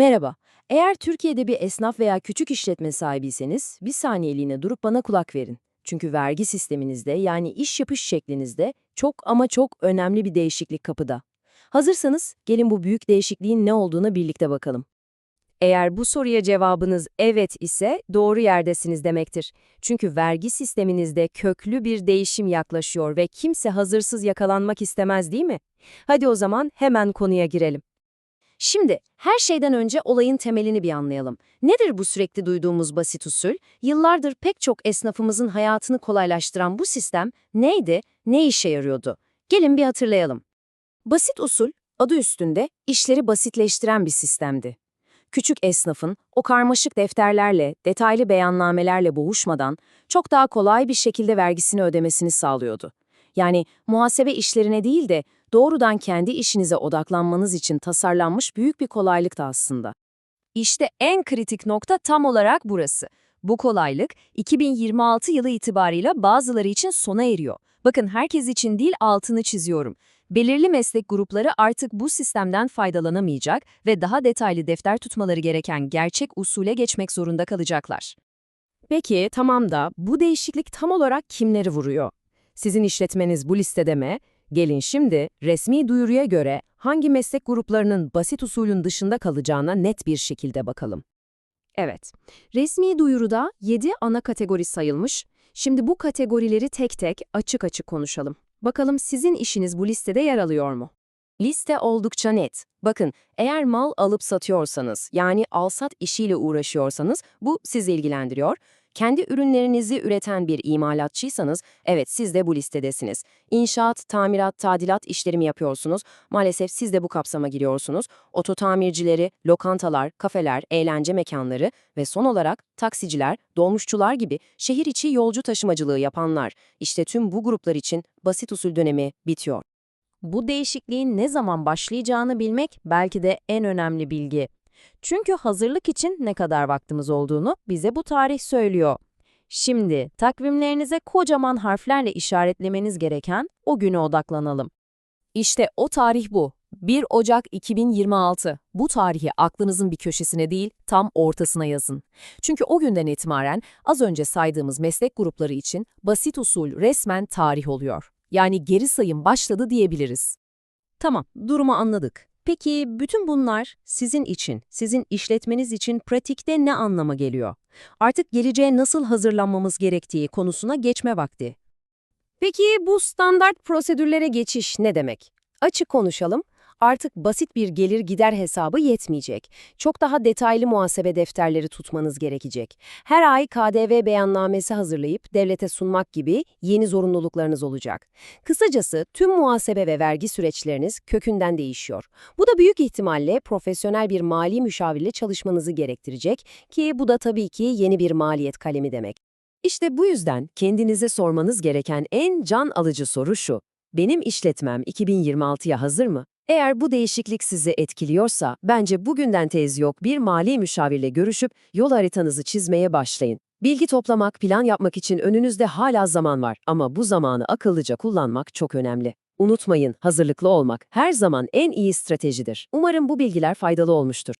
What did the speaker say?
Merhaba. Eğer Türkiye'de bir esnaf veya küçük işletme sahibiyseniz bir saniyeliğine durup bana kulak verin. Çünkü vergi sisteminizde yani iş yapış şeklinizde çok ama çok önemli bir değişiklik kapıda. Hazırsanız gelin bu büyük değişikliğin ne olduğuna birlikte bakalım. Eğer bu soruya cevabınız evet ise doğru yerdesiniz demektir. Çünkü vergi sisteminizde köklü bir değişim yaklaşıyor ve kimse hazırsız yakalanmak istemez değil mi? Hadi o zaman hemen konuya girelim. Şimdi her şeyden önce olayın temelini bir anlayalım. Nedir bu sürekli duyduğumuz basit usul? Yıllardır pek çok esnafımızın hayatını kolaylaştıran bu sistem neydi, ne işe yarıyordu? Gelin bir hatırlayalım. Basit usul, adı üstünde işleri basitleştiren bir sistemdi. Küçük esnafın o karmaşık defterlerle, detaylı beyannamelerle boğuşmadan çok daha kolay bir şekilde vergisini ödemesini sağlıyordu. Yani muhasebe işlerine değil de doğrudan kendi işinize odaklanmanız için tasarlanmış büyük bir kolaylıktı aslında. İşte en kritik nokta tam olarak burası. Bu kolaylık 2026 yılı itibarıyla bazıları için sona eriyor. Bakın herkes için değil altını çiziyorum. Belirli meslek grupları artık bu sistemden faydalanamayacak ve daha detaylı defter tutmaları gereken gerçek usule geçmek zorunda kalacaklar. Peki tamam da bu değişiklik tam olarak kimleri vuruyor? Sizin işletmeniz bu listede mi? Gelin şimdi resmi duyuruya göre hangi meslek gruplarının basit usulün dışında kalacağına net bir şekilde bakalım. Evet, resmi duyuruda 7 ana kategori sayılmış. Şimdi bu kategorileri tek tek açık açık konuşalım. Bakalım sizin işiniz bu listede yer alıyor mu? Liste oldukça net. Bakın, eğer mal alıp satıyorsanız, yani alsat işiyle uğraşıyorsanız bu sizi ilgilendiriyor. Kendi ürünlerinizi üreten bir imalatçıysanız, evet siz de bu listedesiniz. İnşaat, tamirat, tadilat işleri mi yapıyorsunuz? Maalesef siz de bu kapsama giriyorsunuz. Oto tamircileri, lokantalar, kafeler, eğlence mekanları ve son olarak taksiciler, dolmuşçular gibi şehir içi yolcu taşımacılığı yapanlar. İşte tüm bu gruplar için basit usul dönemi bitiyor. Bu değişikliğin ne zaman başlayacağını bilmek belki de en önemli bilgi. Çünkü hazırlık için ne kadar vaktimiz olduğunu bize bu tarih söylüyor. Şimdi takvimlerinize kocaman harflerle işaretlemeniz gereken o güne odaklanalım. İşte o tarih bu. 1 Ocak 2026. Bu tarihi aklınızın bir köşesine değil, tam ortasına yazın. Çünkü o günden itibaren az önce saydığımız meslek grupları için basit usul resmen tarih oluyor. Yani geri sayım başladı diyebiliriz. Tamam, durumu anladık. Peki bütün bunlar sizin için, sizin işletmeniz için pratikte ne anlama geliyor? Artık geleceğe nasıl hazırlanmamız gerektiği konusuna geçme vakti. Peki bu standart prosedürlere geçiş ne demek? Açık konuşalım. Artık basit bir gelir gider hesabı yetmeyecek. Çok daha detaylı muhasebe defterleri tutmanız gerekecek. Her ay KDV beyannamesi hazırlayıp devlete sunmak gibi yeni zorunluluklarınız olacak. Kısacası tüm muhasebe ve vergi süreçleriniz kökünden değişiyor. Bu da büyük ihtimalle profesyonel bir mali müşavirle çalışmanızı gerektirecek ki bu da tabii ki yeni bir maliyet kalemi demek. İşte bu yüzden kendinize sormanız gereken en can alıcı soru şu. Benim işletmem 2026'ya hazır mı? Eğer bu değişiklik sizi etkiliyorsa, bence bugünden tez yok bir mali müşavirle görüşüp yol haritanızı çizmeye başlayın. Bilgi toplamak, plan yapmak için önünüzde hala zaman var ama bu zamanı akıllıca kullanmak çok önemli. Unutmayın, hazırlıklı olmak her zaman en iyi stratejidir. Umarım bu bilgiler faydalı olmuştur.